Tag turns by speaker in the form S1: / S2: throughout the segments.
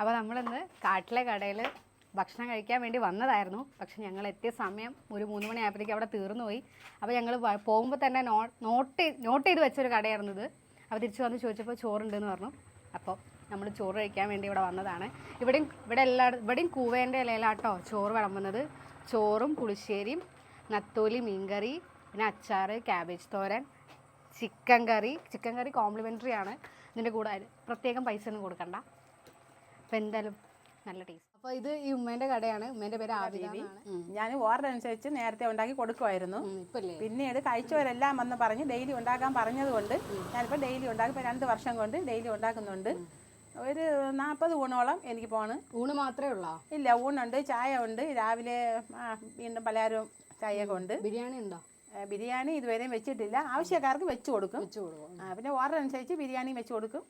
S1: അപ്പോൾ നമ്മളിന്ന് കാട്ടിലെ കടയിൽ ഭക്ഷണം കഴിക്കാൻ വേണ്ടി വന്നതായിരുന്നു. പക്ഷെ ഞങ്ങൾ എത്തിയ സമയം ഒരു മൂന്ന് മണിയായപ്പോഴത്തേക്ക് അവിടെ തീർന്നു പോയി. അപ്പോൾ ഞങ്ങൾ പോകുമ്പോൾ തന്നെ നോട്ട് നോട്ട് ചെയ്ത് വെച്ചൊരു കടയായിരുന്നു ഇത്. അപ്പോൾ തിരിച്ചു വന്ന് ചോദിച്ചപ്പോൾ ചോറുണ്ടെന്ന് പറഞ്ഞു. അപ്പോൾ നമ്മൾ ചോറ് കഴിക്കാൻ വേണ്ടി ഇവിടെ വന്നതാണ്. ഇവിടെയും ഇവിടെ എല്ലാ ഇവിടെയും കൂവേന്റെ ഇലയിലാട്ടോ ചോറ് വിളമ്പുന്നത്. ചോറും പുളിശ്ശേരിയും നത്തോലി മീൻകറി പിന്നെ അച്ചാർ ക്യാബേജ് തോരൻ chicken curry. Chicken curry complimentary ആണ്. ഇതിന്റെ കൂടെ പ്രത്യേകം പൈസ ഒന്നും കൊടുക്കണ്ട. അപ്പോൾ എന്തായാലും നല്ല ടേസ്റ്റ് അപ്പോൾ ഇത് ഈ ഉമ്മേന്റെ കടയാണ്. ഉമ്മേന്റെ പേര് എന്നാണ്.
S2: ഞാൻ ഓർഡർ അനുസരിച്ച് നേരത്തെ ഉണ്ടാക്കി കൊടുക്കുമായിരുന്നു പിന്നീട് കഴിച്ചവരെല്ലാം വന്ന് പറഞ്ഞ് ഡെയിലി ഉണ്ടാക്കാൻ പറഞ്ഞതുകൊണ്ട് ഞാനിപ്പോൾ ഡെയിലി ഉണ്ടാക്കി ഇപ്പോൾ രണ്ട് വർഷം കൊണ്ട് ഡെയിലി ഉണ്ടാക്കുന്നുണ്ട്. ഒരു നാൽപ്പത് ഊണോളം എനിക്ക് പോണ്.
S1: ഊണ് മാത്രമേ ഉള്ളോ?
S2: ഇല്ല ഊണുണ്ട് ചായ ഉണ്ട്. രാവിലെ വീണ്ടും പലഹാരവും ചായയൊക്കെ ഉണ്ട്.
S1: ബിരിയാണി ഉണ്ടോ?
S2: ബിരിയാണി ഇതുവരെയും വെച്ചിട്ടില്ല. ആവശ്യക്കാർക്ക് വെച്ച് കൊടുക്കും.
S1: വെച്ച് കൊടുക്കും.
S2: പിന്നെ ഓർഡർ അനുസരിച്ച് ബിരിയാണി വെച്ച് കൊടുക്കും.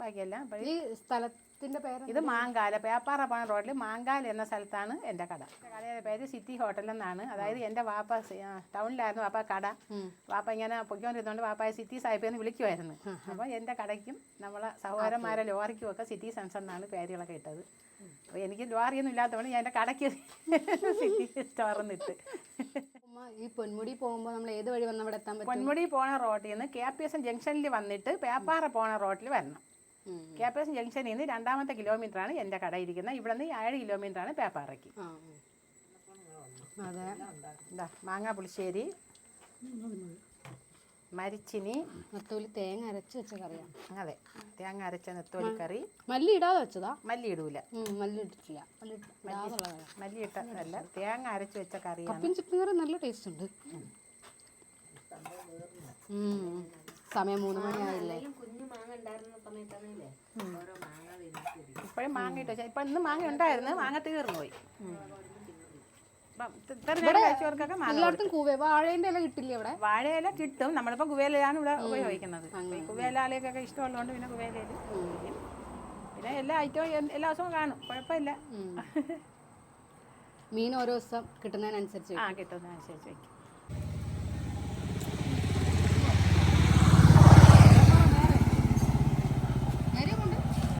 S2: ബാക്കിയെല്ലാം
S1: ഈ സ്ഥലത്തിന്റെ പേര്
S2: ഇത് മാങ്കാല പേപ്പാറ പോണ റോഡിൽ മാങ്കാല എന്ന സ്ഥലത്താണ് എന്റെ കട. കടയുടെ പേര് സിറ്റി ഹോട്ടൽ എന്നാണ്. അതായത് എന്റെ വാപ്പ ടൗണിലായിരുന്നു വാപ്പ കട. വാപ്പ ഇങ്ങനെ പൊയ്ക്കൊണ്ടിരുന്നോണ്ട് വാപ്പായ സിറ്റി സാഹിബ് എന്ന് വിളിക്കുമായിരുന്നു അപ്പോൾ എന്റെ കടയ്ക്കും നമ്മളെ സഹോദരന്മാരെ ലോറിക്കും ഒക്കെ സിറ്റി സെൻസ് എന്നാണ് പേരുകളൊക്കെ ഇട്ടത്. അപ്പോൾ എനിക്ക് ലോറിയൊന്നും ഇല്ലാത്തതുകൊണ്ട് ഞാൻ എന്റെ കടയ്ക്ക് സിറ്റി
S1: ഉമ്മ ഈ പൊന്മുടി പോകുമ്പോൾ നമ്മൾ ഏത് വഴി വന്ന് അവിടെ എത്താൻ പറ്റും?
S2: പൊന്മുടി പോണ റോഡിൽ നിന്ന് കെ പി എസ് ജംഗ്ഷനിൽ വന്നിട്ട് പേപ്പാറ പോണ റോഡിൽ വരണം. കെ പി എസ് ജംഗ്ഷനിൽ നിന്ന് രണ്ടാമത്തെ കിലോമീറ്റർ ആണ് എന്റെ കട ഇരിക്കുന്നത് ഇവിടെ നിന്ന് ഏഴ് കിലോമീറ്ററാണ് പേപ്പാറയ്ക്ക്.
S1: ആ ആ. അതെ.
S2: എന്താ മാങ്ങ പുളിശ്ശേരി. മരിച്ചിനി.
S1: നത്തോലി തേങ്ങ അരച്ച് വെച്ച കറിയാണ്
S2: അതെ തേങ്ങ അരച്ച നെത്തോലിക്കറി
S1: മല്ലി ഇടാതെ വെച്ചതാ?
S2: മല്ലി ഇടൂല.
S1: മല്ലി ഇട്ടിട്ടില്ല. മല്ലി ഇട്ട-
S2: അല്ല ഇട്ടല്ല തേങ്ങ അരച്ച് വെച്ച കറിയാണ്.
S1: കപ്പിൻ ചിക്കൻ കറി നല്ല ടേസ്റ്റ് ഉണ്ട്. ഉം. സമയം മൂന്ന് മണിയായില്ലേ?
S2: ഇപ്പോഴും മാങ്ങ ഇട്ട് വെച്ചാൽ ഇപ്പം ഇന്ന് മാങ്ങ ഉണ്ടായിരുന്നു മാങ്ങ തീർന്നു പോയി.
S1: എല്ലായിടത്തും കൂവേ വാഴേന്റെ ഇല കിട്ടില്ല ഇവിടെ?
S2: വാഴയില കിട്ടും. നമ്മളിപ്പോ കുവേലയാണ് ഇവിടെ ഉപയോഗിക്കുന്നത്. കുവേലാലയൊക്കെ ഇഷ്ടമുള്ളതുകൊണ്ട് പിന്നെ കുവേലയിൽ പിന്നെ എല്ലാ ഐറ്റവും എല്ലാ ദിവസവും കാണും. കുഴപ്പമില്ല.
S1: മീൻ ഓരോ ദിവസം കിട്ടുന്നതിനനുസരിച്ച്
S2: ആ കിട്ടുന്നതിനനുസരിച്ച് വയ്ക്കും